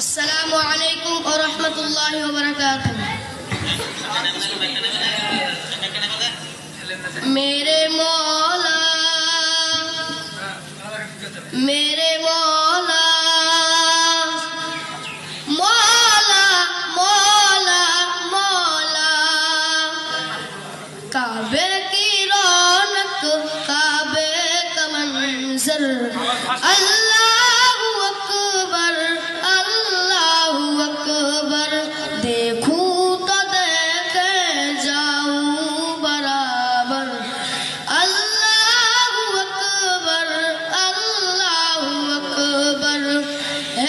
السلام علیکم ورحمۃ اللہ وبرکاتہ۔ میرے مولا میرے مولا مولا مولا مولا۔ کعبے کی رونق، کعبے کا منظر۔ اللہ